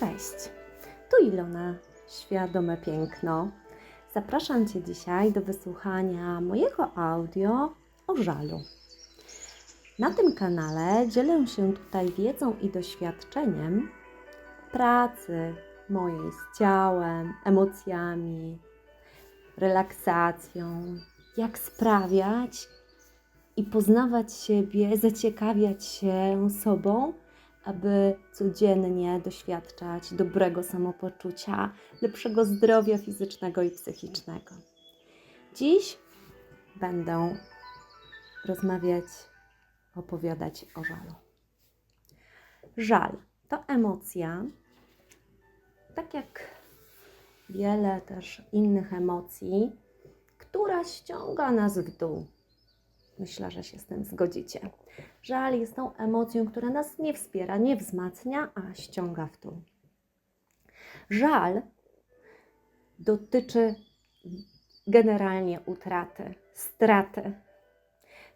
Cześć, tu Ilona, świadome piękno. Zapraszam Cię dzisiaj do wysłuchania mojego audio o żalu. Na tym kanale dzielę się tutaj wiedzą i doświadczeniem pracy mojej z ciałem, emocjami, relaksacją, jak sprawiać i poznawać siebie, zaciekawiać się sobą, aby codziennie doświadczać dobrego samopoczucia, lepszego zdrowia fizycznego i psychicznego. Dziś będę rozmawiać, opowiadać o żalu. Żal to emocja, tak jak wiele też innych emocji, która ściąga nas w dół. Myślę, że się z tym zgodzicie. Żal jest tą emocją, która nas nie wspiera, nie wzmacnia, a ściąga w dół. Żal dotyczy generalnie utraty, straty.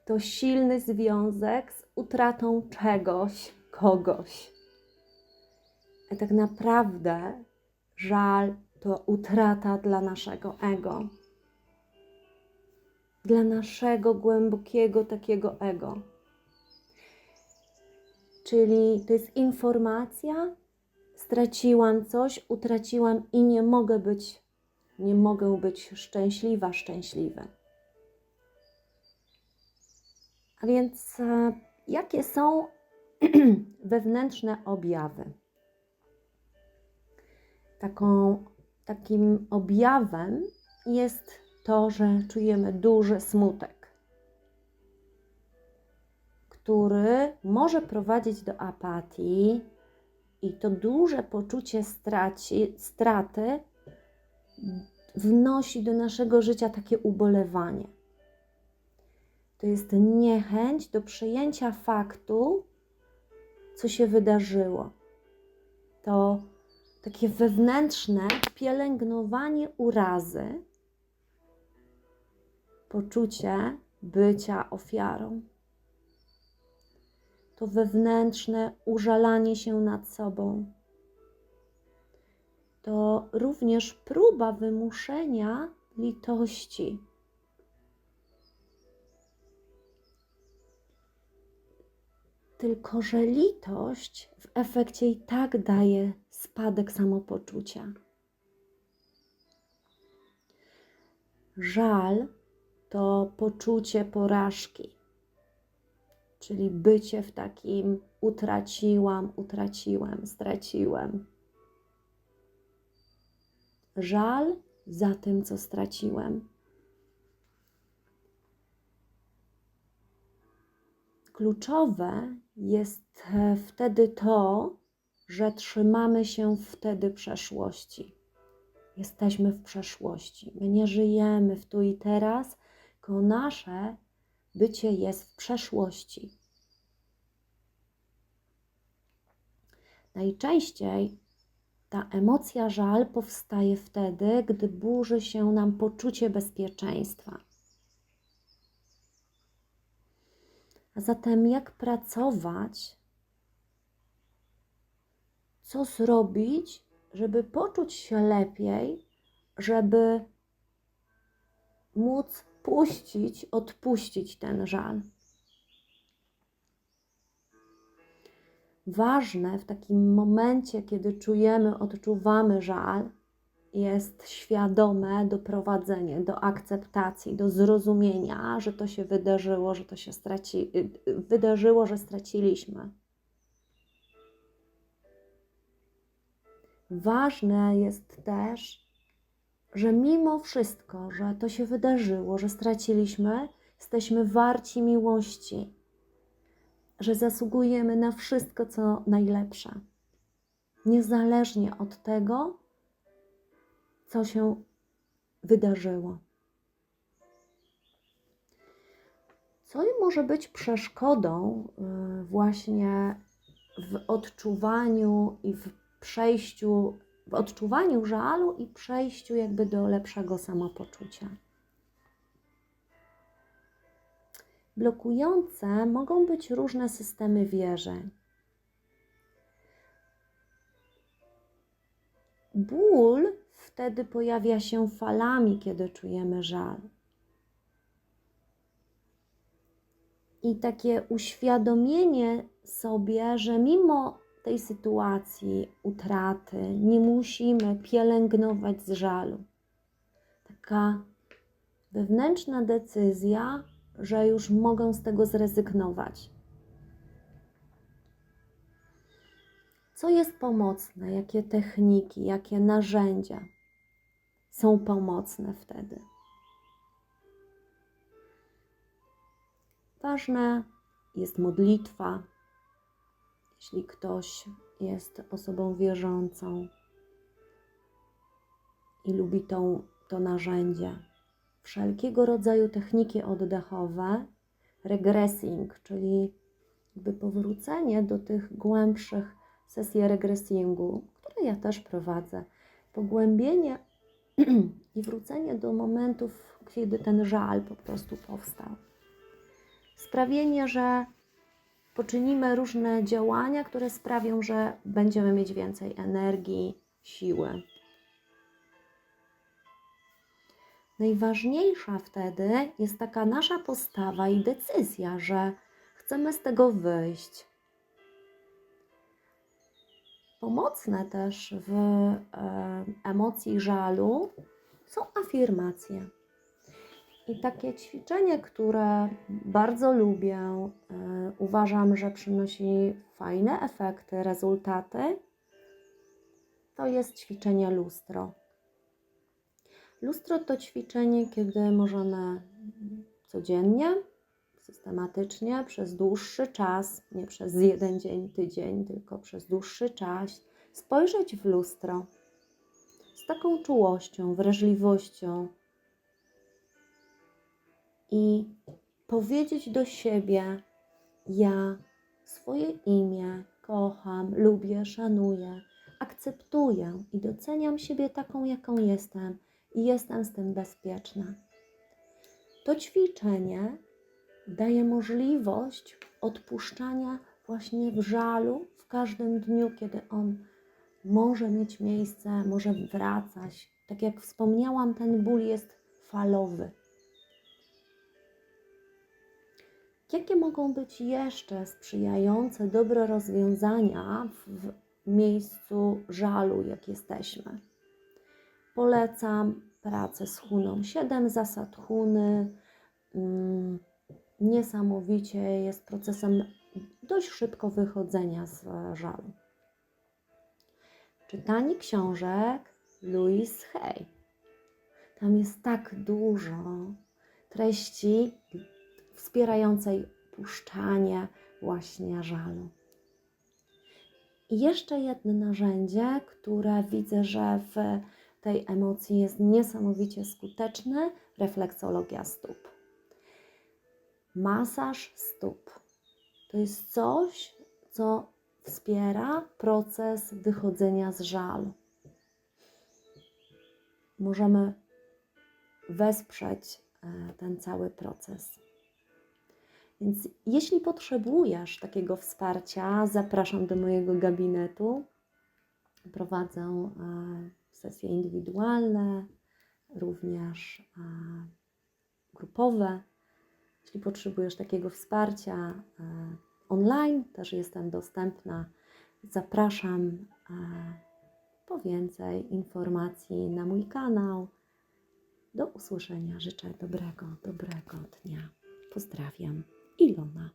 To silny związek z utratą czegoś, kogoś. A tak naprawdę żal to utrata dla naszego ego dla naszego głębokiego takiego ego. Czyli to jest informacja, straciłam coś, utraciłam i nie mogę być, nie mogę być szczęśliwa, szczęśliwy. A więc e, jakie są wewnętrzne objawy? Taką, takim objawem jest to, że czujemy duży smutek, który może prowadzić do apatii, i to duże poczucie straci, straty wnosi do naszego życia takie ubolewanie. To jest niechęć do przyjęcia faktu, co się wydarzyło. To takie wewnętrzne pielęgnowanie urazy, poczucie bycia ofiarą. To wewnętrzne użalanie się nad sobą. To również próba wymuszenia litości. Tylko, że litość w efekcie i tak daje spadek samopoczucia. Żal to poczucie porażki, czyli bycie w takim utraciłam, utraciłem, straciłem. Żal za tym, co straciłem. Kluczowe jest wtedy to, że trzymamy się wtedy przeszłości. Jesteśmy w przeszłości. My nie żyjemy w tu i teraz, tylko nasze bycie jest w przeszłości. Najczęściej ta emocja żal powstaje wtedy, gdy burzy się nam poczucie bezpieczeństwa. A zatem, jak pracować? Co zrobić, żeby poczuć się lepiej, żeby móc puścić, odpuścić ten żal. Ważne w takim momencie, kiedy czujemy, odczuwamy żal, jest świadome doprowadzenie do akceptacji, do zrozumienia, że to się wydarzyło, że to się straci, wydarzyło, że straciliśmy. Ważne jest też, że mimo wszystko, że to się wydarzyło, że straciliśmy, jesteśmy warci miłości, że zasługujemy na wszystko, co najlepsze, niezależnie od tego, co się wydarzyło. Co może być przeszkodą y, właśnie w odczuwaniu i w przejściu w odczuwaniu żalu i przejściu jakby do lepszego samopoczucia. Blokujące mogą być różne systemy wierzeń. ból wtedy pojawia się falami, kiedy czujemy żal. I takie uświadomienie sobie, że mimo tej sytuacji utraty nie musimy pielęgnować z żalu. Taka wewnętrzna decyzja, że już mogę z tego zrezygnować. Co jest pomocne? Jakie techniki, jakie narzędzia są pomocne wtedy? Ważne jest modlitwa, jeśli ktoś jest osobą wierzącą i lubi tą, to narzędzie. Wszelkiego rodzaju techniki oddechowe, regressing, czyli jakby powrócenie do tych głębszych sesji regressingu, które ja też prowadzę. Pogłębienie i wrócenie do momentów, kiedy ten żal po prostu powstał. Sprawienie, że poczynimy różne działania, które sprawią, że będziemy mieć więcej energii, siły. Najważniejsza wtedy jest taka nasza postawa i decyzja, że chcemy z tego wyjść. Pomocne też w e, emocji żalu są afirmacje. I takie ćwiczenie, które bardzo lubię, e, uważam, że przynosi fajne efekty, rezultaty, to jest ćwiczenie lustro. Lustro to ćwiczenie, kiedy możemy codziennie, systematycznie, przez dłuższy czas, nie przez jeden dzień, tydzień, tylko przez dłuższy czas, spojrzeć w lustro z taką czułością, wrażliwością i powiedzieć do siebie: Ja swoje imię kocham, lubię, szanuję, akceptuję i doceniam siebie taką, jaką jestem i jestem z tym bezpieczna. To ćwiczenie daje możliwość odpuszczania właśnie w żalu w każdym dniu, kiedy on może mieć miejsce, może wracać. Tak jak wspomniałam, ten ból jest falowy. Jakie mogą być jeszcze sprzyjające, dobre rozwiązania w miejscu żalu, jak jesteśmy? Polecam pracę z Huną. Siedem zasad Huny. Mm, niesamowicie jest procesem dość szybko wychodzenia z żalu. Czytanie książek Louise Hay. Tam jest tak dużo treści wspierającej puszczanie właśnie żalu. I jeszcze jedno narzędzie, które widzę, że w tej emocji jest niesamowicie skuteczne refleksologia stóp. Masaż stóp to jest coś, co wspiera proces wychodzenia z żalu. Możemy wesprzeć e, ten cały proces. Więc jeśli potrzebujesz takiego wsparcia, zapraszam do mojego gabinetu. Prowadzę e, sesje indywidualne, również e, grupowe. Jeśli potrzebujesz takiego wsparcia e, online, też jestem dostępna. Zapraszam po więcej informacji na mój kanał. Do usłyszenia. Życzę dobrego, dobrego dnia. Pozdrawiam. Ilona.